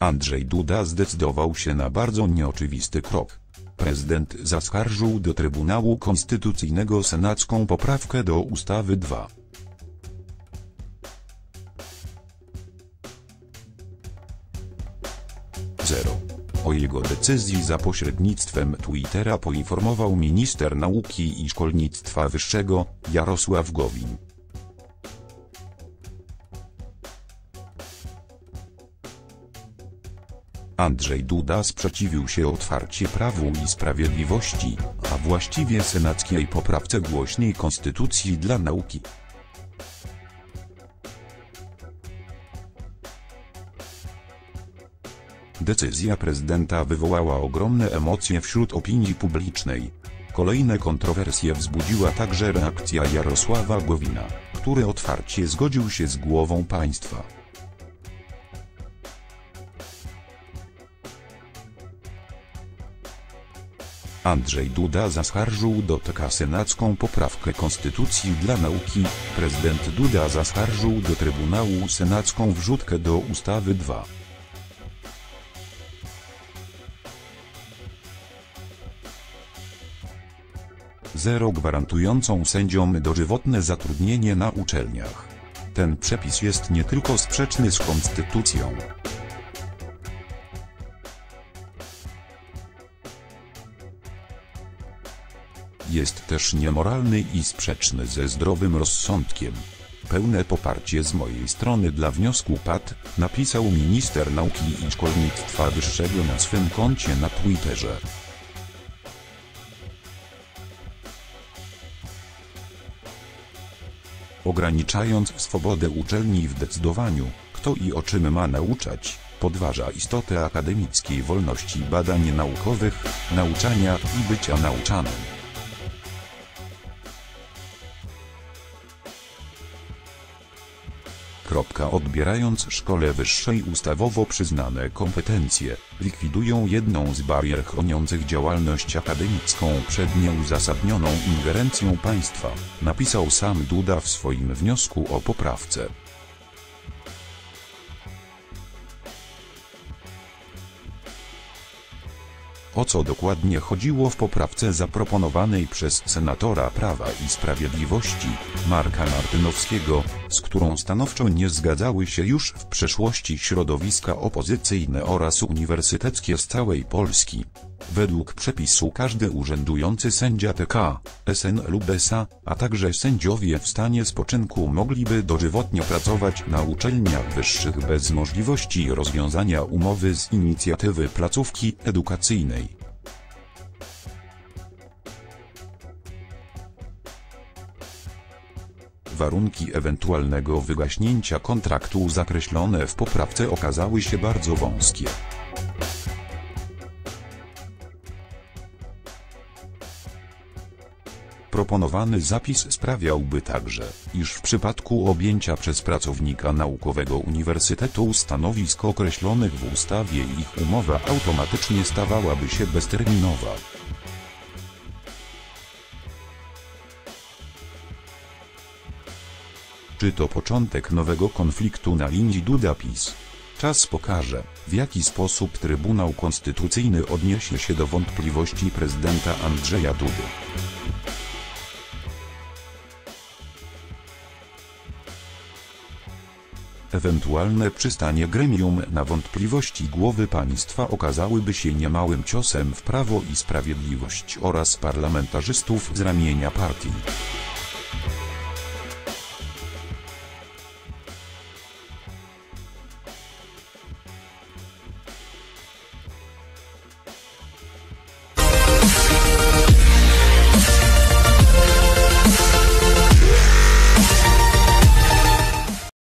Andrzej Duda zdecydował się na bardzo nieoczywisty krok. Prezydent zaskarżył do Trybunału Konstytucyjnego senacką poprawkę do ustawy 2. Zero. O jego decyzji za pośrednictwem Twittera poinformował minister nauki i szkolnictwa wyższego, Jarosław Gowin. Andrzej Duda sprzeciwił się otwarcie Prawu i Sprawiedliwości, a właściwie senackiej poprawce głośnej Konstytucji dla nauki. Decyzja prezydenta wywołała ogromne emocje wśród opinii publicznej. Kolejne kontrowersje wzbudziła także reakcja Jarosława Gowina, który otwarcie zgodził się z głową państwa. Andrzej Duda zaskarżył do TK senacką poprawkę Konstytucji dla nauki, prezydent Duda zaskarżył do Trybunału senacką wrzutkę do ustawy 2. Zero gwarantującą sędziom dożywotne zatrudnienie na uczelniach. Ten przepis jest nie tylko sprzeczny z konstytucją, jest też niemoralny i sprzeczny ze zdrowym rozsądkiem. Pełne poparcie z mojej strony dla wniosku PAT, napisał minister nauki i szkolnictwa wyższego na swym koncie na Twitterze. Ograniczając swobodę uczelni w decydowaniu, kto i o czym ma nauczać, podważa istotę akademickiej wolności badań naukowych, nauczania i bycia nauczanym. Odbierając szkole wyższej ustawowo przyznane kompetencje, likwidują jedną z barier chroniących działalność akademicką przed nieuzasadnioną ingerencją państwa, napisał sam Duda w swoim wniosku o poprawce. O co dokładnie chodziło w poprawce zaproponowanej przez senatora Prawa i Sprawiedliwości, Marka Martynowskiego, z którą stanowczo nie zgadzały się już w przeszłości środowiska opozycyjne oraz uniwersyteckie z całej Polski. Według przepisu każdy urzędujący sędzia TK, SN lub SA, a także sędziowie w stanie spoczynku mogliby dożywotnio pracować na uczelniach wyższych bez możliwości rozwiązania umowy z inicjatywy placówki edukacyjnej. Warunki ewentualnego wygaśnięcia kontraktu zakreślone w poprawce okazały się bardzo wąskie. Proponowany zapis sprawiałby także, iż w przypadku objęcia przez pracownika naukowego uniwersytetu stanowisk określonych w ustawie ich umowa automatycznie stawałaby się bezterminowa. Czy to początek nowego konfliktu na linii Duda-PiS? Czas pokaże, w jaki sposób Trybunał Konstytucyjny odniesie się do wątpliwości prezydenta Andrzeja Dudy. Ewentualne przystanie gremium na wątpliwości głowy państwa okazałyby się niemałym ciosem w Prawo i Sprawiedliwość oraz parlamentarzystów z ramienia partii.